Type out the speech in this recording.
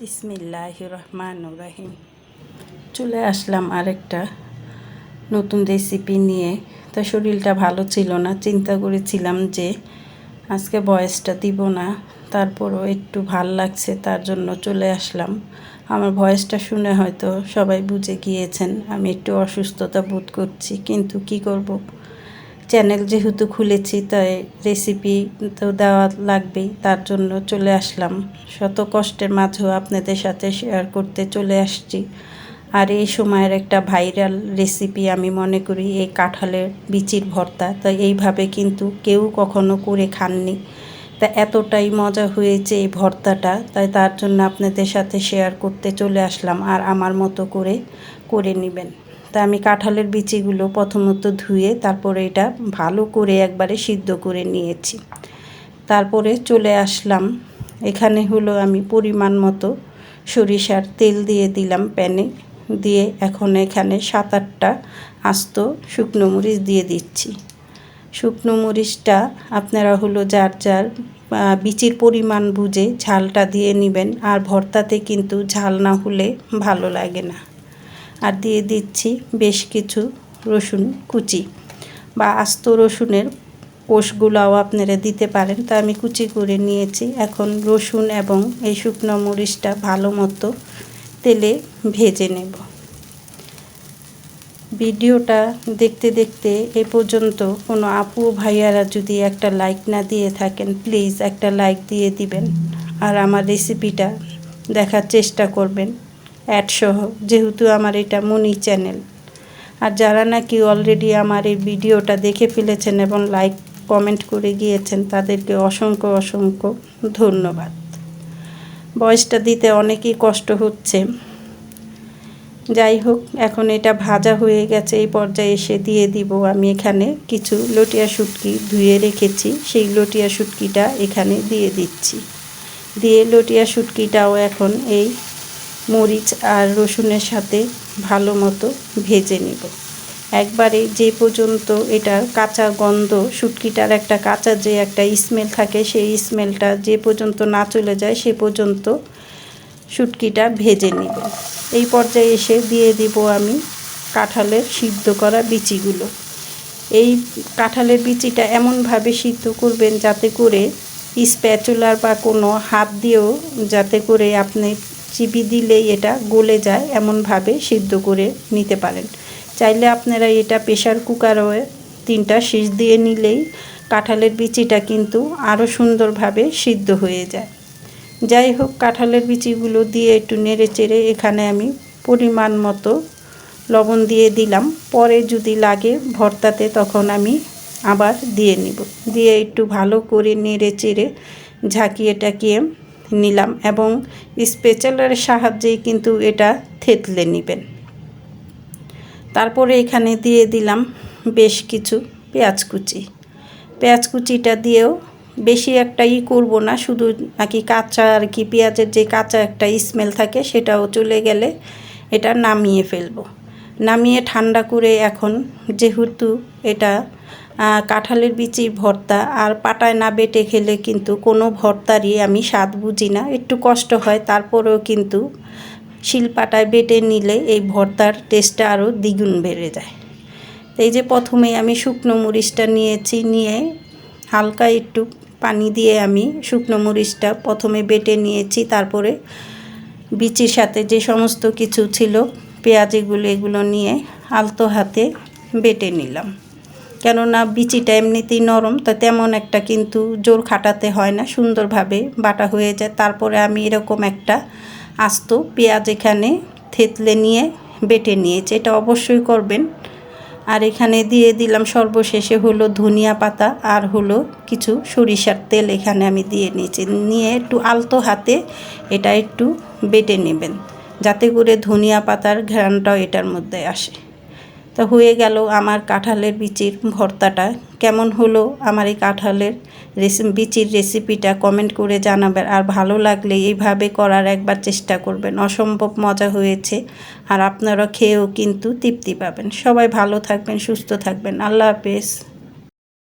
বিসমিল্লাহ রহমান রাহিম চলে আসলাম আরেকটা নতুন রেসিপি নিয়ে। তা শরীরটা ভালো ছিল না, চিন্তা করেছিলাম যে আজকে ভয়েসটা দিব না, তারপরও একটু ভালো লাগছে, তার জন্য চলে আসলাম। আমার ভয়েসটা শুনে হয়তো সবাই বুঝে গিয়েছেন, আমি একটু অসুস্থতা বোধ করছি, কিন্তু কি করব? চ্যানেল যেহেতু খুলেছি, তাই রেসিপি তো দেওয়া লাগবেই, তার জন্য চলে আসলাম। শত কষ্টের মাঝেও আপনাদের সাথে শেয়ার করতে চলে আসছি। আর এই সময়ের একটা ভাইরাল রেসিপি আমি মনে করি, এই কাঁঠালের বিচির ভর্তা। তাই এইভাবে কিন্তু কেউ কখনো করে খাননি। তা এতটাই মজা হয়েছে এই ভর্তাটা, তাই তার জন্য আপনাদের সাথে শেয়ার করতে চলে আসলাম। আর আমার মতো করে করে নেবেন। তা আমি কাঁঠালের বিচিগুলো প্রথমত ধুয়ে তারপরে এটা ভালো করে একবারে সিদ্ধ করে নিয়েছি। তারপরে চলে আসলাম। এখানে হলো আমি পরিমাণ মতো সরিষার তেল দিয়ে দিলাম প্যানে। দিয়ে এখন এখানে সাত আটটা আস্ত শুকনো মরিচ দিয়ে দিচ্ছি। শুকনো মরিচটা আপনারা হলো যার যার বিচির পরিমাণ বুঝে ঝালটা দিয়ে নেবেন। আর ভর্তাতে কিন্তু ঝাল না হলে ভালো লাগে না। আর দিয়ে দিচ্ছি বেশ কিছু রসুন কুচি বা আস্ত রসুনের কোষগুলাও আপনারা দিতে পারেন। তা আমি কুচি করে নিয়েছি। এখন রসুন এবং এই শুকনো মরিচটা ভালো মতো তেলে ভেজে নেব। ভিডিওটা দেখতে দেখতে এ পর্যন্ত কোনো আপু ভাইয়ারা যদি একটা লাইক না দিয়ে থাকেন প্লিজ একটা লাইক দিয়ে দিবেন। আর আমার রেসিপিটা দেখার চেষ্টা করবেন। অ্যাডসহ যেহেতু আমার এটা মনি চ্যানেল। আর যারা নাকি অলরেডি আমার এই ভিডিওটা দেখে ফেলেছেন এবং লাইক কমেন্ট করে গিয়েছেন, তাদেরকে অসংখ্য অসংখ্য ধন্যবাদ। বয়সটা দিতে অনেকই কষ্ট হচ্ছে। যাই হোক, এখন এটা ভাজা হয়ে গেছে, এই পর্যায়ে এসে দিয়ে দিব। আমি এখানে কিছু লটিয়া শুটকি ধুয়ে রেখেছি, সেই লটিয়া শুটকিটা এখানে দিয়ে দিচ্ছি। দিয়ে লটিয়া শুটকিটাও এখন এই মরিচ আর রসুনের সাথে ভালো মতো ভেজে নিব। একবারে যে পর্যন্ত এটার কাঁচা গন্ধ, শুটকিটার একটা কাঁচা যে একটা স্মেল থাকে, সেই স্মেলটা যে পর্যন্ত না চলে যায়, সে পর্যন্ত শুটকিটা ভেজে নিব। এই পর্যায়ে এসে দিয়ে দিব আমি কাঁঠালের সিদ্ধ করা বিচিগুলো। এই কাঁঠালের বিচিটা এমনভাবে সিদ্ধ করবেন যাতে করে স্প্যাচুলার বা কোনো হাত দিয়েও যাতে করে আপনি চিবি দিলেই এটা গলে যায়, এমনভাবে সিদ্ধ করে নিতে পারেন। চাইলে আপনারা এটা প্রেশার কুকারও তিনটা শীষ দিয়ে নিলেই কাঁঠালের বিচিটা কিন্তু আরও সুন্দরভাবে সিদ্ধ হয়ে যায়। যাই হোক, কাঁঠালের বিচিগুলো দিয়ে একটু নেড়ে চেড়ে এখানে আমি পরিমাণ মতো লবণ দিয়ে দিলাম। পরে যদি লাগে ভর্তাতে তখন আমি আবার দিয়ে নিব। দিয়ে একটু ভালো করে নেড়ে চেড়ে ঝাঁকিয়ে টাকিয়ে নিলাম এবং স্পেচালের সাহায্যেই কিন্তু এটা থেতলে নেবেন। তারপরে এখানে দিয়ে দিলাম বেশ কিছু পেঁয়াজ কুচি। পেঁয়াজ কুচিটা দিয়েও বেশি একটা ই করব না, শুধু নাকি কাঁচা আর কি পেঁয়াজের যে কাঁচা একটা স্মেল থাকে সেটাও চলে গেলে এটা নামিয়ে ফেলব। নামিয়ে ঠান্ডা করে এখন যেহেতু এটা কাঁঠালের বিচি, ভর্তা আর পাটায় না বেটে খেলে কিন্তু কোনো ভর্তারই আমি স্বাদ বুঝি না। একটু কষ্ট হয়, তারপরেও কিন্তু শিলপাটায় বেটে নিলে এই ভর্তার টেস্টটা আরও দ্বিগুণ বেড়ে যায়। এই যে প্রথমে আমি শুকনো মরিচটা নিয়েছি, নিয়ে হালকা একটু পানি দিয়ে আমি শুকনো মরিচটা প্রথমে বেটে নিয়েছি, তারপরে বিচির সাথে যে সমস্ত কিছু ছিল, পেঁয়াজ এগুলো এগুলো নিয়ে আলতো হাতে বেটে নিলাম। কেননা বিচিটা এমনিতেই নরম, তা তেমন একটা কিন্তু জোর খাটাতে হয় না, সুন্দরভাবে বাটা হয়ে যায়। তারপরে আমি এরকম একটা আস্ত পেঁয়াজ এখানে থেতলে নিয়ে বেটে নিয়েছি। এটা অবশ্যই করবেন। আর এখানে দিয়ে দিলাম সর্বশেষে হলো ধনিয়া পাতা আর হলো কিছু সরিষার তেল এখানে আমি দিয়ে নিয়েছি। নিয়ে একটু আলতো হাতে এটা একটু বেটে নেবেন, যাতে করে ধনিয়া পাতার ঘ্রাণটাও এটার মধ্যে আসে। তো হয়ে গেল আমার কাঁঠালের বিচির ভর্তাটা। কেমন হলো আমার এই কাঁঠালের রেসি, বিচির রেসিপিটা কমেন্ট করে জানাবেন। আর ভালো লাগলে এইভাবে করার একবার চেষ্টা করবেন। অসম্ভব মজা হয়েছে। আর আপনারা খেয়েও কিন্তু তৃপ্তি পাবেন। সবাই ভালো থাকবেন, সুস্থ থাকবেন। আল্লাহ হাফেজ।